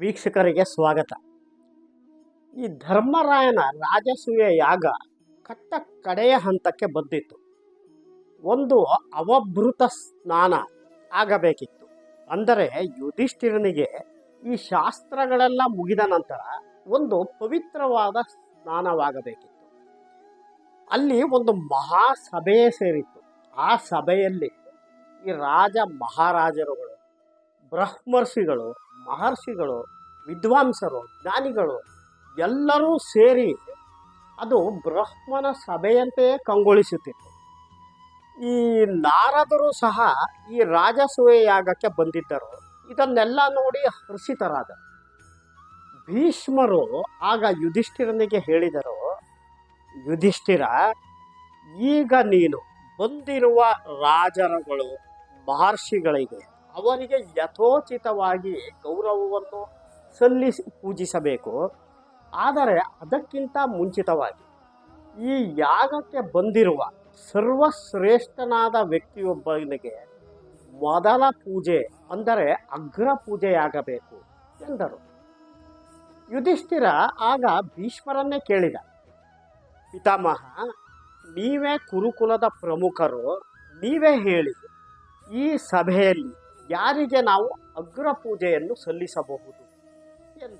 ವೀಕ್ಷಕರಿಗೆ ಸ್ವಾಗತ. ಈ ಧರ್ಮರಾಯನ ರಾಜಸೂಯ ಯಾಗ ಕಟ್ಟ ಕಡೆಯ ಹಂತಕ್ಕೆ ಬಂದಿತ್ತು. ಒಂದು ಅವಭೃತ ಸ್ನಾನ ಆಗಬೇಕಿತ್ತು. ಅಂದರೆ ಯುಧಿಷ್ಠಿರನಿಗೆ ಈ ಶಾಸ್ತ್ರಗಳೆಲ್ಲ ಮುಗಿದ ನಂತರ ಒಂದು ಪವಿತ್ರವಾದ ಸ್ನಾನವಾಗಬೇಕಿತ್ತು. ಅಲ್ಲಿ ಒಂದು ಮಹಾ ಸಭೆ ಸೇರಿತ್ತು. ಆ ಸಭೆಯಲ್ಲಿ ಈ ರಾಜ ಮಹಾರಾಜರುಗಳು, ಬ್ರಹ್ಮರ್ಷಿಗಳು ಮಹರ್ಷಿಗಳು, ವಿದ್ವಾಂಸರು, ಜ್ಞಾನಿಗಳು ಎಲ್ಲರೂ ಸೇರಿ ಅದು ಬ್ರಹ್ಮನ ಸಭೆಯಂತೆಯೇ ಕಂಗೊಳಿಸುತ್ತಿತ್ತು. ಈ ನಾರದರು ಸಹ ಈ ರಾಜಸೂಯ ಯಾಗಕ್ಕೆ ಬಂದಿದ್ದರು. ಇದನ್ನೆಲ್ಲ ನೋಡಿ ಹರ್ಷಿತರಾದರು ಭೀಷ್ಮರು ಆಗ ಯುಧಿಷ್ಠಿರನಿಗೆ ಹೇಳಿದರು, ಯುಧಿಷ್ಠಿರ, ಈಗ ನೀನು ಬಂದಿರುವ ರಾಜರುಗಳು, ಮಹರ್ಷಿಗಳಿಗೆ ಅವರಿಗೆ ಯಥೋಚಿತವಾಗಿ ಗೌರವವನ್ನು ಸಲ್ಲಿಸಿ ಪೂಜಿಸಬೇಕು. ಆದರೆ ಅದಕ್ಕಿಂತ ಮುಂಚಿತವಾಗಿ ಈ ಯಾಗಕ್ಕೆ ಬಂದಿರುವ ಸರ್ವಶ್ರೇಷ್ಠನಾದ ವ್ಯಕ್ತಿಯೊಬ್ಬನಿಗೆ ಮೊದಲ ಪೂಜೆ ಅಂದರೆ ಅಗ್ರ ಪೂಜೆಯಾಗಬೇಕು ಎಂದರು. ಯುಧಿಷ್ಠಿರ ಆಗ ಭೀಷ್ಮರನ್ನೇ ಕೇಳಿದ, ಪಿತಾಮಹ, ನೀವೇ ಕುರುಕುಲದ ಪ್ರಮುಖರು, ನೀವೇ ಹೇಳಿ, ಈ ಸಭೆಯಲ್ಲಿ ಯಾರಿಗೆ ನಾವು ಅಗ್ರ ಪೂಜೆಯನ್ನು ಸಲ್ಲಿಸಬಹುದು ಎಂದ.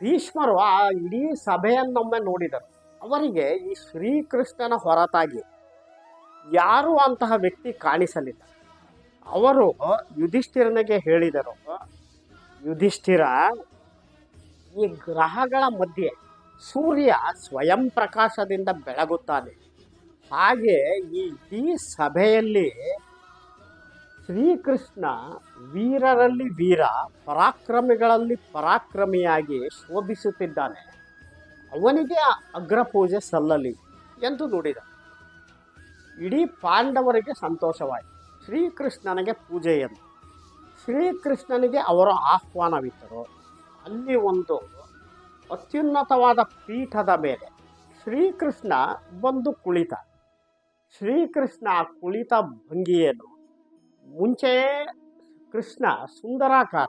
ಭೀಷ್ಮರು ಆ ಇಡೀ ಸಭೆಯನ್ನೊಮ್ಮೆ ನೋಡಿದರು. ಅವರಿಗೆ ಈ ಶ್ರೀಕೃಷ್ಣನ ಹೊರತಾಗಿ ಯಾರೂ ಅಂತಹ ವ್ಯಕ್ತಿ ಕಾಣಿಸಲಿಲ್ಲ. ಅವರು ಯುಧಿಷ್ಠಿರನಿಗೆ ಹೇಳಿದರು, ಯುಧಿಷ್ಠಿರ, ಈ ಗ್ರಹಗಳ ಮಧ್ಯೆ ಸೂರ್ಯ ಸ್ವಯಂ ಪ್ರಕಾಶದಿಂದ ಬೆಳಗುತ್ತಾನೆ. ಹಾಗೆ ಈ ಇಡೀ ಸಭೆಯಲ್ಲಿ ಶ್ರೀಕೃಷ್ಣ ವೀರರಲ್ಲಿ ವೀರ, ಪರಾಕ್ರಮಿಗಳಲ್ಲಿ ಪರಾಕ್ರಮಿಯಾಗಿ ಶೋಭಿಸುತ್ತಿದ್ದಾನೆ. ಅವನಿಗೆ ಅಗ್ರ ಪೂಜೆ ಸಲ್ಲಲಿ ಎಂದು ನುಡಿದ. ಇಡೀ ಪಾಂಡವರಿಗೆ ಸಂತೋಷವಾಯಿತು. ಶ್ರೀಕೃಷ್ಣನಿಗೆ ಪೂಜೆ ಎಂದು. ಶ್ರೀಕೃಷ್ಣನಿಗೆ ಅವರ ಆಹ್ವಾನವಿದ್ದರು ಅಲ್ಲಿ ಒಂದು ಅತ್ಯುನ್ನತವಾದ ಪೀಠದ ಮೇಲೆ ಶ್ರೀಕೃಷ್ಣ ಬಂದು ಕುಳಿತ. ಶ್ರೀಕೃಷ್ಣ ಕುಳಿತ ಭಂಗಿಯನ್ನು ಮುಂಚೆಯೇ ಕೃಷ್ಣ ಸುಂದರಾಕಾರ.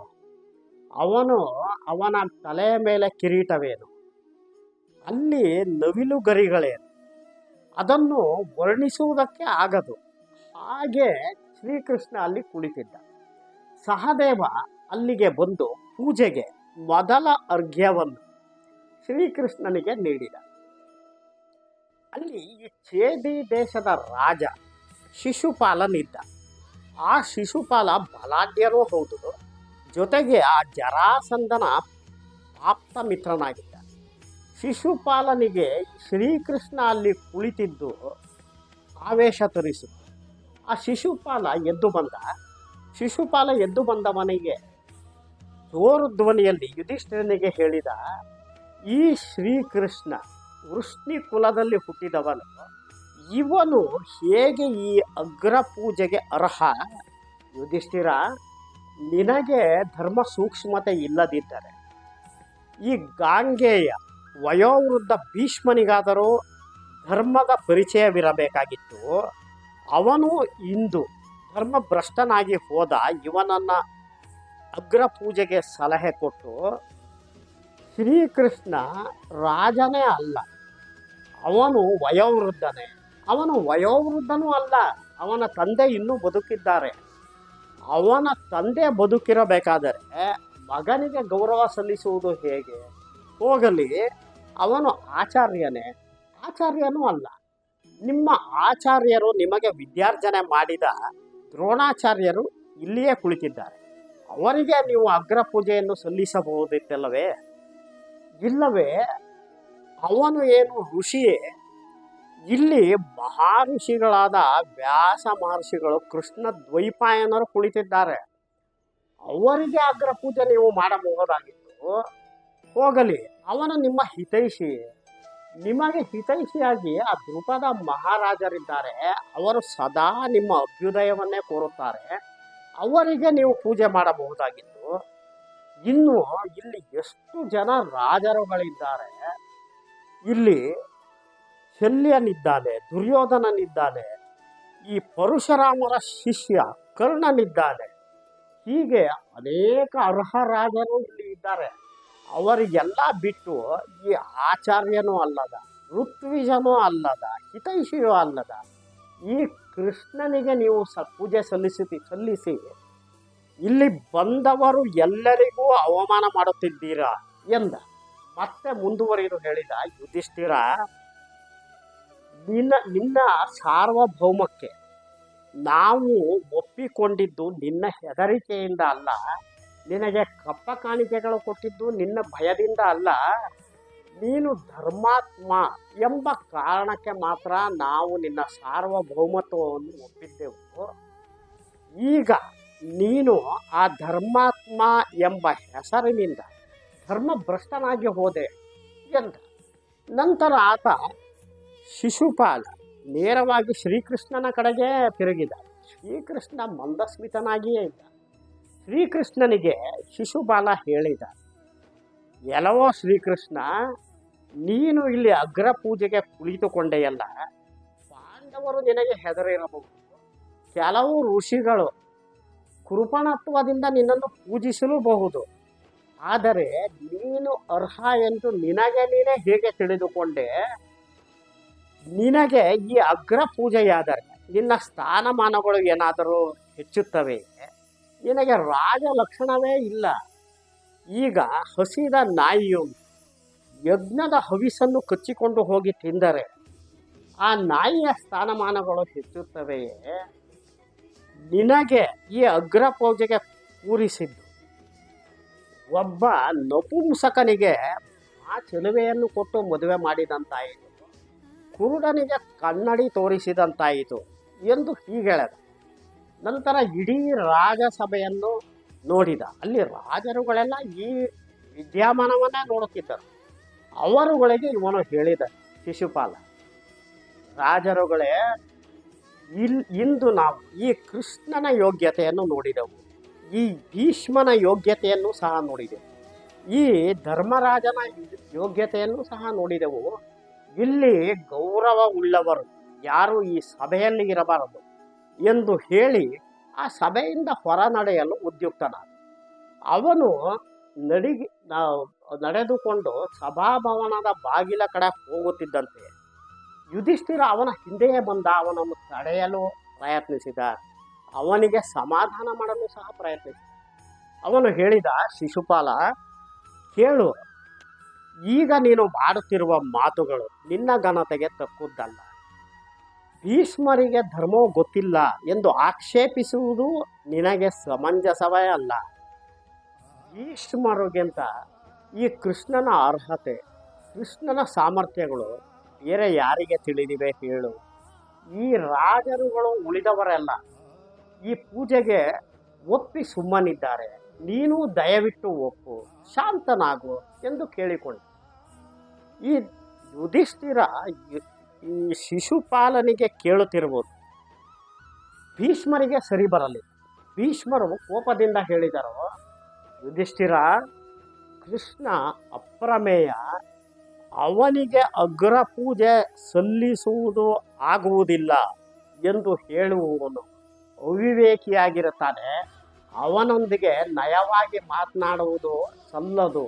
ಅವನು ಅವನ ತಲೆಯ ಮೇಲೆ ಕಿರೀಟವೇನು. ಅಲ್ಲಿ ನವಿಲು ಗರಿಗಳೇನು. ಅದನ್ನು ವರ್ಣಿಸುವುದಕ್ಕೆ ಆಗದು. ಹಾಗೆ ಶ್ರೀಕೃಷ್ಣ ಅಲ್ಲಿ ಕುಳಿತಿದ್ದ. ಸಹದೇವ ಅಲ್ಲಿಗೆ ಬಂದು ಪೂಜೆಗೆ ಮೊದಲ ಅರ್ಘ್ಯವನ್ನು ಶ್ರೀಕೃಷ್ಣನಿಗೆ ನೀಡಿದ. ಅಲ್ಲಿ ಚೇದಿ ದೇಶದ ರಾಜ ಶಿಶುಪಾಲನಿದ್ದ. ಆ ಶಿಶುಪಾಲ ಬಲಾಢ್ಯನೂ ಹೌದು. ಜೊತೆಗೆ ಆ ಜರಾಸಂದನ ಆಪ್ತ ಮಿತ್ರನಾಗಿದ್ದ ಶಿಶುಪಾಲನಿಗೆ ಶ್ರೀಕೃಷ್ಣ ಅಲ್ಲಿ ಕುಳಿತಿದ್ದು ಆವೇಶ ತರಿಸಿತು ಆ ಶಿಶುಪಾಲ ಎದ್ದು ಬಂದ. ಶಿಶುಪಾಲ ಎದ್ದು ಬಂದವನಿಗೆ ಜೋರು ಧ್ವನಿಯಲ್ಲಿ ಯುಧಿಷ್ಠಿರನಿಗೆ ಹೇಳಿದ, ಈ ಶ್ರೀಕೃಷ್ಣ ವೃಷ್ಣಿ ಕುಲದಲ್ಲಿ ಹುಟ್ಟಿದವನು ಇವನು ಹೇಗೆ ಈ ಅಗ್ರ ಪೂಜೆಗೆ ಅರ್ಹ? ಯುಧಿಷ್ಠಿರ, ನಿನಗೆ ಧರ್ಮ ಸೂಕ್ಷ್ಮತೆ ಇಲ್ಲದಿದ್ದರೆ, ಈ ಗಾಂಗೆಯ ವಯೋವೃದ್ಧ ಭೀಷ್ಮನಿಗಾದರೂ ಧರ್ಮದ ಪರಿಚಯವಿರಬೇಕಾಗಿತ್ತು. ಅವನು ಇಂದು ಧರ್ಮಭ್ರಷ್ಟನಾಗಿ ಹೋದ ಇವನನ್ನು ಅಗ್ರ ಪೂಜೆಗೆ ಸಲಹೆ ಕೊಟ್ಟು ಶ್ರೀಕೃಷ್ಣ ರಾಜನೇ ಅಲ್ಲ, ಅವನು ವಯೋವೃದ್ಧನೇ. ಅವನು ವಯೋವೃದ್ಧನೂ ಅಲ್ಲ. ಅವನ ತಂದೆ ಇನ್ನೂ ಬದುಕಿದ್ದಾರೆ. ಅವನ ತಂದೆ ಬದುಕಿರಬೇಕಾದರೆ ಮಗನಿಗೆ ಗೌರವ ಸಲ್ಲಿಸುವುದು ಹೇಗೆ? ಹೋಗಲಿ. ಅವನು ಆಚಾರ್ಯನೇ. ಆಚಾರ್ಯನೂ ಅಲ್ಲ. ನಿಮ್ಮ ಆಚಾರ್ಯರು ನಿಮಗೆ ವಿದ್ಯಾರ್ಜನೆ ಮಾಡಿದ ದ್ರೋಣಾಚಾರ್ಯರು ಇಲ್ಲಿಯೇ ಕುಳಿತಿದ್ದಾರೆ. ಅವರಿಗೆ ನೀವು ಅಗ್ರ ಪೂಜೆಯನ್ನು ಸಲ್ಲಿಸಬಹುದಿತ್ತಲ್ಲವೇ? ಇಲ್ಲವೇ? ಅವನು ಏನು ಋಷಿಯೇ? ಇಲ್ಲಿ ಮಹರ್ಷಿಗಳಾದ ವ್ಯಾಸ ಮಹರ್ಷಿಗಳು ಕೃಷ್ಣ ದ್ವೈಪಾಯನರು ಕುಳಿತಿದ್ದಾರೆ. ಅವರಿಗೆ ಅಗ್ರ ಪೂಜೆ ನೀವು ಮಾಡಬಹುದಾಗಿತ್ತು. ಹೋಗಲಿ, ಅವನು ನಿಮ್ಮ ಹಿತೈಷಿ. ನಿಮಗೆ ಹಿತೈಷಿಯಾಗಿ ಆ ದ್ರುಪದ ಮಹಾರಾಜರಿದ್ದಾರೆ. ಅವರು ಸದಾ ನಿಮ್ಮ ಅಭ್ಯುದಯವನ್ನೇ ಕೋರುತ್ತಾರೆ. ಅವರಿಗೆ ನೀವು ಪೂಜೆ ಮಾಡಬಹುದಾಗಿತ್ತು. ಇನ್ನು ಇಲ್ಲಿ ಎಷ್ಟು ಜನ ರಾಜರುಗಳಿದ್ದಾರೆ. ಇಲ್ಲಿ ಶಲ್ಯನಿದ್ದಾನೆ, ದುರ್ಯೋಧನನಿದ್ದಾನೆ, ಈ ಪರಶುರಾಮರ ಶಿಷ್ಯ ಕರ್ಣನಿದ್ದಾನೆ. ಹೀಗೆ ಅನೇಕ ಅರ್ಹ ರಾಜರು ಇಲ್ಲಿ ಇದ್ದಾರೆ. ಅವರಿಗೆಲ್ಲ ಬಿಟ್ಟು ಈ ಆಚಾರ್ಯನೂ ಅಲ್ಲದ, ಋತ್ವಿಜನೂ ಅಲ್ಲದ, ಹಿತೈಷಿಯೂ ಅಲ್ಲದ, ಈ ಕೃಷ್ಣನಿಗೆ ನೀವು ಸ ಪೂಜೆ ಸಲ್ಲಿಸಿ ಸಲ್ಲಿಸಿ. ಇಲ್ಲಿ ಬಂದವರು ಎಲ್ಲರಿಗೂ ಅವಮಾನ ಮಾಡುತ್ತಿದ್ದೀರಾ ಎಂದ. ಮತ್ತೆ ಮುಂದುವರಿದು ಹೇಳಿದ ಯುಧಿಷ್ಠಿರ ನಿನ್ನ ನಿನ್ನ ಸಾರ್ವಭೌಮಕ್ಕೆ ನಾವು ಒಪ್ಪಿಕೊಂಡಿದ್ದು ನಿನ್ನ ಹೆದರಿಕೆಯಿಂದ ಅಲ್ಲ, ನಿನಗೆ ಕಪ್ಪ ಕಾಣಿಕೆಗಳು ಕೊಟ್ಟಿದ್ದು ನಿನ್ನ ಭಯದಿಂದ ಅಲ್ಲ. ನೀನು ಧರ್ಮಾತ್ಮ ಎಂಬ ಕಾರಣಕ್ಕೆ ಮಾತ್ರ ನಾವು ನಿನ್ನ ಸಾರ್ವಭೌಮತ್ವವನ್ನು ಒಪ್ಪಿದ್ದೆವು. ಈಗ ನೀನು ಆ ಧರ್ಮಾತ್ಮ ಎಂಬ ಹೆಸರಿನಿಂದ ಧರ್ಮಭ್ರಷ್ಟನಾಗಿ ಹೋದೆ ಎಂದ. ನಂತರ ಆತ ಶಿಶುಪಾಲ ನೇರವಾಗಿ ಶ್ರೀಕೃಷ್ಣನ ಕಡೆಗೆ ತಿರುಗಿದ. ಶ್ರೀಕೃಷ್ಣ ಮಂದಸ್ಮಿತನಾಗಿಯೇ ಇದ್ದ ಶ್ರೀಕೃಷ್ಣನಿಗೆ ಶಿಶುಪಾಲ ಹೇಳಿದ, ಎಲ್ಲವೋ ಶ್ರೀಕೃಷ್ಣ, ನೀನು ಇಲ್ಲಿ ಅಗ್ರ ಪೂಜೆಗೆ ಕುಳಿತುಕೊಂಡೆಯಲ್ಲ, ಪಾಂಡವರು ನಿನಗೆ ಹೆದರಿರಬಹುದು. ಕೆಲವು ಋಷಿಗಳು ಕೃಪಣತ್ವದಿಂದ ನಿನ್ನನ್ನು ಪೂಜಿಸಲೂಬಹುದು. ಆದರೆ ನೀನು ಅರ್ಹ ಎಂದು ನಿನಗೆ ನೀನೇ ಹೇಗೆ ತಿಳಿದುಕೊಂಡೆ. ನಿನಗೆ ಈ ಅಗ್ರ ಪೂಜೆಯಾದರೆ ನಿನ್ನ ಸ್ಥಾನಮಾನಗಳು ಏನಾದರೂ ಹೆಚ್ಚುತ್ತವೆ? ನಿನಗೆ ರಾಜ ಲಕ್ಷಣವೇ ಇಲ್ಲ. ಈಗ ಹಸಿದ ನಾಯಿಯು ಯಜ್ಞದ ಹವಿಸನ್ನು ಕಚ್ಚಿಕೊಂಡು ಹೋಗಿ ತಿಂದರೆ ಆ ನಾಯಿಯ ಸ್ಥಾನಮಾನಗಳು ಹೆಚ್ಚುತ್ತವೆಯೇ? ನಿನಗೆ ಈ ಅಗ್ರ ಪೂಜೆಗೆ ಪೂರಿಸಿದ್ದು ಒಬ್ಬ ನಪುಂಸಕನಿಗೆ ಆ ಚೆಲುವೆಯನ್ನು ಕೊಟ್ಟು ಮದುವೆ ಮಾಡಿದಂತಾಯಿತು. ಕುರುಡನಿಗೆ ಕನ್ನಡಿ ತೋರಿಸಿದಂತಾಯಿತು ಎಂದು ಹೀಗೆಳೆದ. ನಂತರ ಇಡೀ ರಾಜಸಭೆಯನ್ನು ನೋಡಿದ. ಅಲ್ಲಿ ರಾಜರುಗಳೆಲ್ಲ ಈ ವಿದ್ಯಮಾನವನ್ನೇ ನೋಡುತ್ತಿದ್ದರು. ಅವರುಗಳಿಗೆ ಇವನು ಹೇಳಿದ ಶಿಶುಪಾಲ, ರಾಜರುಗಳೇ, ಇಲ್ ಇಂದು ನಾವು ಈ ಕೃಷ್ಣನ ಯೋಗ್ಯತೆಯನ್ನು ನೋಡಿದೆವು. ಈ ಭೀಷ್ಮನ ಯೋಗ್ಯತೆಯನ್ನು ಸಹ ನೋಡಿದೆವು. ಈ ಧರ್ಮರಾಜನ ಯೋಗ್ಯತೆಯನ್ನು ಸಹ ನೋಡಿದೆವು. ಇಲ್ಲಿ ಗೌರವ ಉಳ್ಳವರು ಯಾರು ಈ ಸಭೆಯಲ್ಲಿ ಇರಬಾರದು ಎಂದು ಹೇಳಿ ಆ ಸಭೆಯಿಂದ ಹೊರ ನಡೆಯಲು ಉದ್ಯುಕ್ತನಾದ. ಅವನು ನಡಿಗೆ ನಡೆದುಕೊಂಡು ಸಭಾಭವನದ ಬಾಗಿಲ ಕಡೆ ಹೋಗುತ್ತಿದ್ದಂತೆ ಯುಧಿಷ್ಠಿರ ಅವನ ಹಿಂದೆಯೇ ಬಂದ ಅವನನ್ನು ತಡೆಯಲು ಪ್ರಯತ್ನಿಸಿದ. ಅವನಿಗೆ ಸಮಾಧಾನ ಮಾಡಲು ಸಹ ಪ್ರಯತ್ನಿಸಿದ. ಅವನು ಹೇಳಿದ, ಶಿಶುಪಾಲ, ಕೇಳು ಈಗ ನೀನು ಮಾಡುತ್ತಿರುವ ಮಾತುಗಳು ನಿನ್ನ ಘನತೆಗೆ ತಕ್ಕುದಲ್ಲ. ಭೀಷ್ಮರಿಗೆ ಧರ್ಮವು ಗೊತ್ತಿಲ್ಲ ಎಂದು ಆಕ್ಷೇಪಿಸುವುದು ನಿನಗೆ ಸಮಂಜಸವೇ ಅಲ್ಲ. ಭೀಷ್ಮರಿಗಿಂತ ಈ ಕೃಷ್ಣನ ಅರ್ಹತೆ, ಕೃಷ್ಣನ ಸಾಮರ್ಥ್ಯಗಳು ಬೇರೆ ಯಾರಿಗೆ ತಿಳಿದಿವೆ ಹೇಳು. ಈ ರಾಜರುಗಳು ಉಳಿದವರೆಲ್ಲ ಈ ಪೂಜೆಗೆ ಒಪ್ಪಿ ಸುಮ್ಮನಿದ್ದಾರೆ. ನೀನು ದಯವಿಟ್ಟು ಒಪ್ಪು, ಶಾಂತನಾಗು ಎಂದು ಕೇಳಿಕೊಂಡ ಈ ಯುಧಿಷ್ಠಿರ ಈ ಶಿಶುಪಾಲನಿಗೆ ಕೇಳುತ್ತಿರ್ಬೋದು ಭೀಷ್ಮರಿಗೆ ಸರಿ ಬರಲಿ. ಭೀಷ್ಮರು ಕೋಪದಿಂದ ಹೇಳಿದರು, ಯುಧಿಷ್ಠಿರ, ಕೃಷ್ಣ ಅಪ್ರಮೇಯ, ಅವನಿಗೆ ಅಗ್ರ ಪೂಜೆ ಸಲ್ಲಿಸುವುದು ಆಗುವುದಿಲ್ಲ ಎಂದು ಹೇಳುವವನು ಅವಿವೇಕಿಯಾಗಿರುತ್ತಾನೆ. ಅವನೊಂದಿಗೆ ನಯವಾಗಿ ಮಾತನಾಡುವುದು ಸಲ್ಲದು.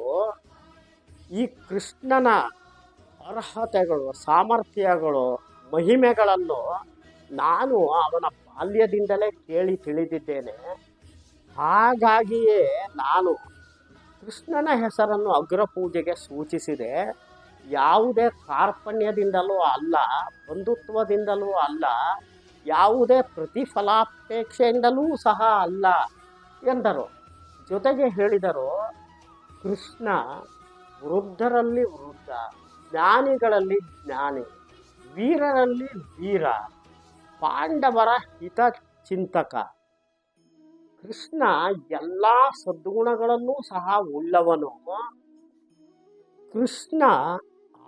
ಈ ಕೃಷ್ಣನ ಅರ್ಹತೆಗಳು, ಸಾಮರ್ಥ್ಯಗಳು, ಮಹಿಮೆಗಳನ್ನು ನಾನು ಅವನ ಬಾಲ್ಯದಿಂದಲೇ ಕೇಳಿ ತಿಳಿದಿದ್ದೇನೆ. ಹಾಗಾಗಿಯೇ ನಾನು ಕೃಷ್ಣನ ಹೆಸರನ್ನು ಅಗ್ರಪೂಜೆಗೆ ಸೂಚಿಸಿದೆ. ಯಾವುದೇ ಕಾರ್ಪಣ್ಯದಿಂದಲೂ ಅಲ್ಲ, ಬಂಧುತ್ವದಿಂದಲೂ ಅಲ್ಲ, ಯಾವುದೇ ಪ್ರತಿಫಲಾಪೇಕ್ಷೆಯಿಂದಲೂ ಸಹ ಅಲ್ಲ ಎಂದರು. ಜೊತೆಗೆ ಹೇಳಿದರು, ಕೃಷ್ಣ ವೃದ್ಧರಲ್ಲಿ ವೃದ್ಧ. ಜ್ಞಾನಿಗಳಲ್ಲಿ ಜ್ಞಾನಿ, ವೀರರಲ್ಲಿ ವೀರ, ಪಾಂಡವರ ಹಿತ ಚಿಂತಕ. ಕೃಷ್ಣ ಎಲ್ಲ ಸದ್ಗುಣಗಳನ್ನೂ ಸಹ ಉಳ್ಳವನು. ಕೃಷ್ಣ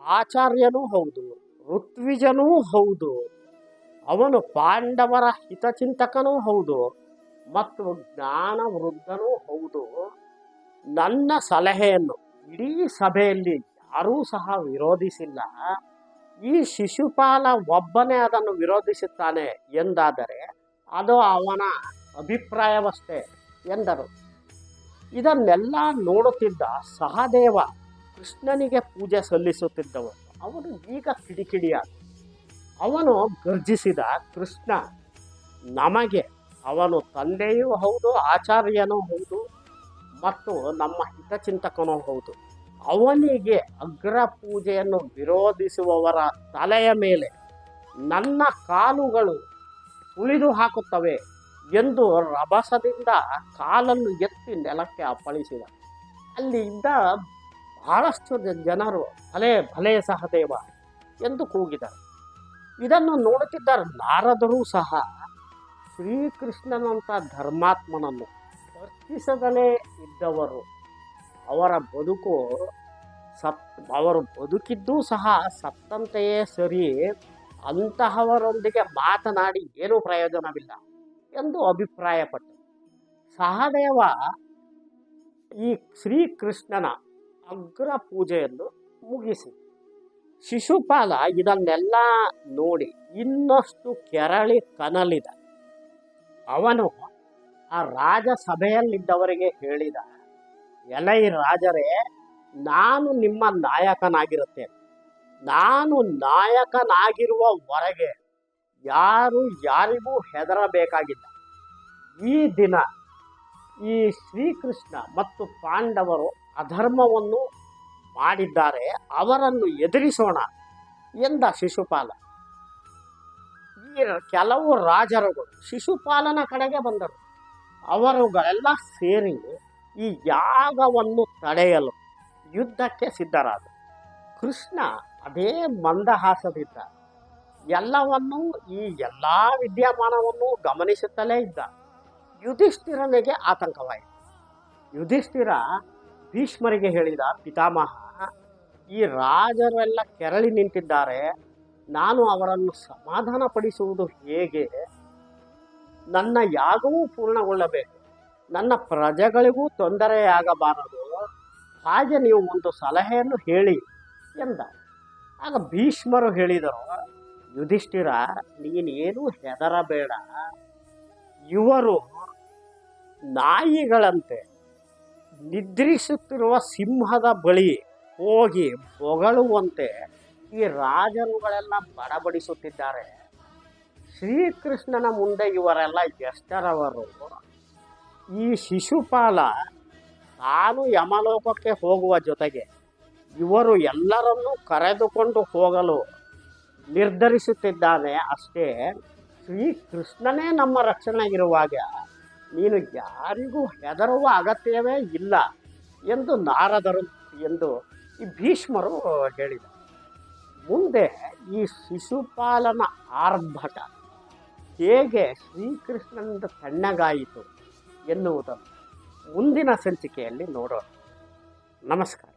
ಆಚಾರ್ಯನೂ ಹೌದು, ಋತ್ವಿಜನೂ ಹೌದು, ಅವನು ಪಾಂಡವರ ಹಿತಚಿಂತಕನೂ ಹೌದು ಮತ್ತು ಜ್ಞಾನ ವೃದ್ಧನೂ ಹೌದು. ನನ್ನ ಸಲಹೆಯನ್ನು ಇಡೀ ಸಭೆಯಲ್ಲಿ ಯಾರೂ ಸಹ ವಿರೋಧಿಸಿಲ್ಲ. ಈ ಶಿಶುಪಾಲ ಒಬ್ಬನೇ ಅದನ್ನು ವಿರೋಧಿಸುತ್ತಾನೆ ಎಂದಾದರೆ ಅದು ಅವನ ಅಭಿಪ್ರಾಯವಷ್ಟೇ ಎಂದರು. ಇದನ್ನೆಲ್ಲ ನೋಡುತ್ತಿದ್ದ ಸಹದೇವ ಕೃಷ್ಣನಿಗೆ ಪೂಜೆ ಸಲ್ಲಿಸುತ್ತಿದ್ದವನು ಅವನು ಈಗ ಕಿಡಿಕಿಡಿಯಾದ ಅವನು ಗರ್ಜಿಸಿದ ಕೃಷ್ಣ, ನಮಗೆ ಅವನು ತಂದೆಯೂ ಹೌದು, ಆಚಾರ್ಯನೂ ಹೌದು, ಮತ್ತು ನಮ್ಮ ಹಿತಚಿಂತಕನೂ ಹೌದು. ಅವನಿಗೆ ಅಗ್ರ ಪೂಜೆಯನ್ನು ವಿರೋಧಿಸುವವರ ತಲೆಯ ಮೇಲೆ ನನ್ನ ಕಾಲುಗಳು ಉಳಿದು ಹಾಕುತ್ತವೆ ಎಂದು ರಭಸದಿಂದ ಕಾಲನ್ನು ಎತ್ತಿ ನೆಲಕ್ಕೆ ಅಪ್ಪಳಿಸಿದ. ಅಲ್ಲಿ ಇದ್ದ ಬಹಳಷ್ಟು ಜನರು ಭಲೆ ಭಲೆ ಸಹದೇವ ಎಂದು ಕೂಗಿದರು. ಇದನ್ನು ನೋಡುತ್ತಿದ್ದ ನಾರದರು ಸಹ ಶ್ರೀಕೃಷ್ಣನಂಥ ಧರ್ಮಾತ್ಮನನ್ನು ವರ್ತಿಸದಲೇ ಇದ್ದವರು. ಅವರ ಬದುಕು ಸತ್, ಅವರು ಬದುಕಿದ್ದೂ ಸಹ ಸತ್ತಂತೆಯೇ ಸರಿ, ಅಂತಹವರೊಂದಿಗೆ ಮಾತನಾಡಿ ಏನೂ ಪ್ರಯೋಜನವಿಲ್ಲ ಎಂದು ಅಭಿಪ್ರಾಯಪಟ್ಟರು. ಸಹದೇವ ಈ ಶ್ರೀಕೃಷ್ಣನ ಅಗ್ರ ಪೂಜೆಯನ್ನು ಮುಗಿಸಿ ಶಿಶುಪಾಲ ಇದನ್ನೆಲ್ಲ ನೋಡಿ ಇನ್ನಷ್ಟು ಕೆರಳಿ ಕನಲಿದ. ಅವನು ಆ ರಾಜಸಭೆಯಲ್ಲಿದ್ದವರಿಗೆ ಹೇಳಿದ ಎಲೈ ರಾಜರೇ, ನಾನು ನಿಮ್ಮ ನಾಯಕನಾಗಿರುತ್ತೇನೆ. ನಾನು ನಾಯಕನಾಗಿರುವವರೆಗೆ ಯಾರು ಯಾರಿಗೂ ಹೆದರಬೇಕಾಗಿಲ್ಲ. ಈ ದಿನ ಈ ಶ್ರೀಕೃಷ್ಣ ಮತ್ತು ಪಾಂಡವರು ಅಧರ್ಮವನ್ನು ಮಾಡಿದ್ದಾರೆ, ಅವರನ್ನು ಎದುರಿಸೋಣ ಎಂದ ಶಿಶುಪಾಲ. ಈ ಕೆಲವು ರಾಜರುಗಳು ಶಿಶುಪಾಲನ ಕಡೆಗೆ ಬಂದರು. ಅವರುಗಳೆಲ್ಲ ಸೇರಿ ಈ ಯಾಗವನ್ನು ತಡೆಯಲು ಯುದ್ಧಕ್ಕೆ ಸಿದ್ಧರಾದ. ಕೃಷ್ಣ ಅದೇ ಮಂದಹಾಸದಿದ್ದ ಎಲ್ಲವನ್ನೂ, ಈ ಎಲ್ಲ ವಿದ್ಯಮಾನವನ್ನು ಗಮನಿಸುತ್ತಲೇ ಇದ್ದ. ಯುಧಿಷ್ಠಿರನಿಗೆ ಆತಂಕವಾಯಿತು. ಯುಧಿಷ್ಠಿರ ಭೀಷ್ಮರಿಗೆ ಹೇಳಿದ, ಪಿತಾಮಹ, ಈ ರಾಜರೆಲ್ಲ ಕೆರಳಿ ನಿಂತಿದ್ದಾರೆ. ನಾನು ಅವರನ್ನು ಸಮಾಧಾನಪಡಿಸುವುದು ಹೇಗೆ? ನನ್ನ ಯಾಗವೂ ಪೂರ್ಣಗೊಳ್ಳಬೇಕು. ನನ್ನ ಪ್ರಜೆಗಳಿಗೂ ತೊಂದರೆಯಾಗಬಾರದು ಹಾಗೆ ನೀವು ಒಂದು ಸಲಹೆಯನ್ನು ಹೇಳಿ ಎಂದ ಆಗ ಭೀಷ್ಮರು ಹೇಳಿದರು, ಯುಧಿಷ್ಠಿರ, ನೀನೇನು ಹೆದರಬೇಡ. ಇವರು ನಾಯಿಗಳಂತೆ ನಿದ್ರಿಸುತ್ತಿರುವ ಸಿಂಹದ ಬಳಿ ಹೋಗಿ ಹೊಗಳುವಂತೆ ಈ ರಾಜರುಗಳೆಲ್ಲ ಬಡಬಡಿಸುತ್ತಿದ್ದಾರೆ. ಶ್ರೀಕೃಷ್ಣನ ಮುಂದೆ ಇವರೆಲ್ಲ ಎಷ್ಟರವರು ಈ ಶಿಶುಪಾಲ ತಾನು ಯಮಲೋಕಕ್ಕೆ ಹೋಗುವ ಜೊತೆಗೆ ಇವರು ಎಲ್ಲರನ್ನೂ ಕರೆದುಕೊಂಡು ಹೋಗಲು ನಿರ್ಧರಿಸುತ್ತಿದ್ದಾನೆ ಅಷ್ಟೇ. ಶ್ರೀಕೃಷ್ಣನೇ ನಮ್ಮ ರಕ್ಷಣೆಗಿರುವಾಗ ನೀನು ಯಾರಿಗೂ ಹೆದರುವ ಅಗತ್ಯವೇ ಇಲ್ಲ ಎಂದು ನಾರದರು ಎಂದು ಈ ಭೀಷ್ಮರು ಹೇಳಿದರು. ಮುಂದೆ ಈ ಶಿಶುಪಾಲನ ಆರ್ಭಟ ಹೇಗೆ ಶ್ರೀಕೃಷ್ಣನಿಂದ ತಣ್ಣಗಾಯಿತು? ಎನ್ನುವುದನ್ನು ಮುಂದಿನ ಸಂಚಿಕೆಯಲ್ಲಿ ನೋಡೋಣ. ನಮಸ್ಕಾರ.